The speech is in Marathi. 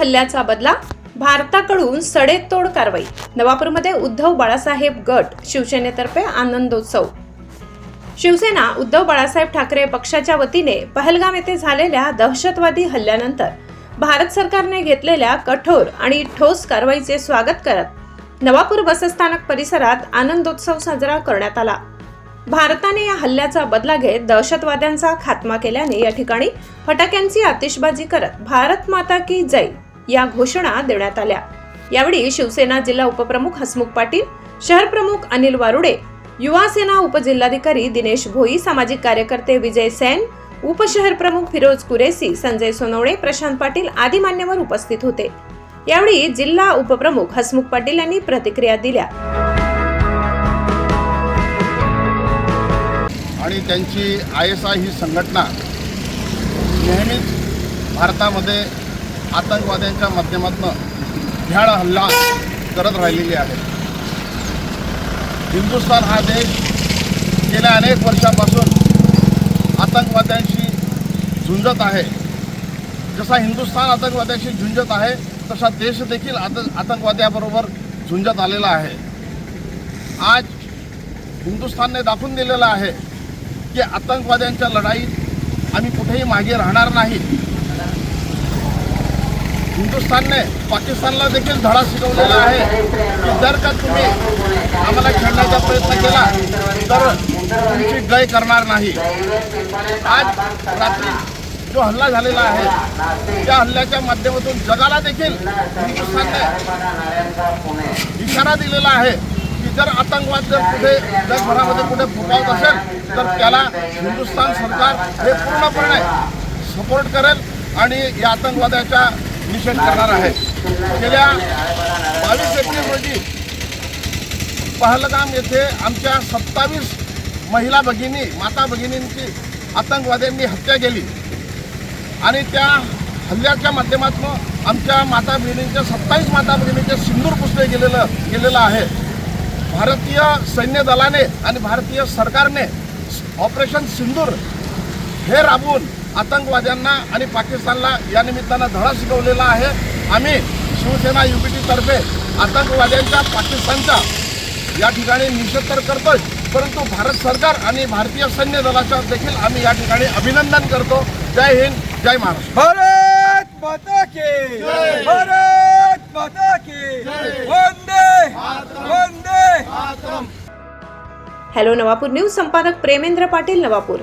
हल्ल्याचा बदला भारताकडून सडेतोड कारवाई. नवापूरमध्ये उद्धव बाळासाहेब गट शिवसेनेतर्फे आनंदोत्सव. शिवसेना उद्धव बाळासाहेब ठाकरे पक्षाच्या वतीने पहलगाम येथे झालेल्या दहशतवादी हल्ल्यानंतर भारत सरकारने घेतलेल्या कठोर आणि ठोस कारवाईचे स्वागत करत नवापूर बसस्थानक परिसरात आनंदोत्सव साजरा करण्यात आला. भारताने या हल्ल्याचा बदला घेत दहशतवाद्यांचा खात्मा केल्याने या ठिकाणी फटाक्यांची आतिषबाजी करत भारत माता की जय या घोषणा देण्यात आल्या. यावेळी शिवसेना जिल्हा उपप्रमुख हसमुख पाटील शहर प्रमुख अनिल वारुडे युवा सेना उपजिल्हाधिकारी दिनेश भोई सामाजिक कार्यकर्ते विजय सेन उपशहर प्रमुख फिरोज कुरेसी संजय सोनवणे प्रशांत पाटील आदी मान्यवर उपस्थित होते. यावेळी जिल्हा उपप्रमुख हसमुख पाटील यांनी प्रतिक्रिया दिल्या. आणि त्यांची आय एस आय ही संघटना नेहमीच भारतामध्ये आतंकवाद्यांच्या माध्यमातून भ्याड हल्ला करत राहिलेली आहे. हिंदुस्थान हा देश गेल्या अनेक वर्षापासून आतंकवाद्यांशी झुंजत आहे. जसा हिंदुस्थान आतंकवाद्याशी झुंजत आहे तसा देश देखील आत आतंकवाद्याबरोबर झुंजत आलेला आहे. आज हिंदुस्थानने दाखवून दिलेलं आहे की आतंकवाद्यांच्या लढाईत आम्ही कुठेही मागे राहणार नाही. हिंदुस्थानने पाकिस्तानला देखील धडा शिकवलेला आहे. की जर का तुम्ही आम्हाला खेळण्याचा प्रयत्न केला तर तुमची गय करणार नाही. आज रात्री जो हल्ला झालेला आहे त्या हल्ल्याच्या माध्यमातून जगाला देखील हिंदुस्थानने इशारा दिलेला आहे की जर आतंकवाद जर कुठे जगभरामध्ये कुठे फुटावत असेल तर त्याला हिंदुस्थान सरकार हे पूर्णपणे सपोर्ट करेल आणि या आतंकवादाच्या निषेध करणार आहे. गेल्या बावीस एप्रिल रोजी पहलगाम येथे आमच्या सत्तावीस महिला भगिनी माता भगिनींची आतंकवाद्यांनी हत्या केली. आणि त्या हल्ल्याच्या माध्यमातून आमच्या माता भगिनींच्या सत्तावीस माता भगिनीचे सिंदूर पुसले गेलेलं गेलेलं आहे. भारतीय सैन्य दलाने आणि भारतीय सरकारने ऑपरेशन सिंदूर हे राबवून आतंकवाद्यांना आणि पाकिस्तानला या निमित्तानं धडा शिकवलेला आहे. आम्ही शिवसेना युपीटीतर्फे आतंकवाद्यांच्या पाकिस्तानच्या या ठिकाणी निषेध तर करतोय परंतु भारत सरकार आणि भारतीय सैन्य दलाचा देखील आम्ही या ठिकाणी अभिनंदन करतो. जय हिंद जय महाराष्ट्र. भारत माता की भारत माता की वंदे वंदे. हॅलो नवापूर न्यूज संपादक प्रेमेंद्र पाटील नवापूर.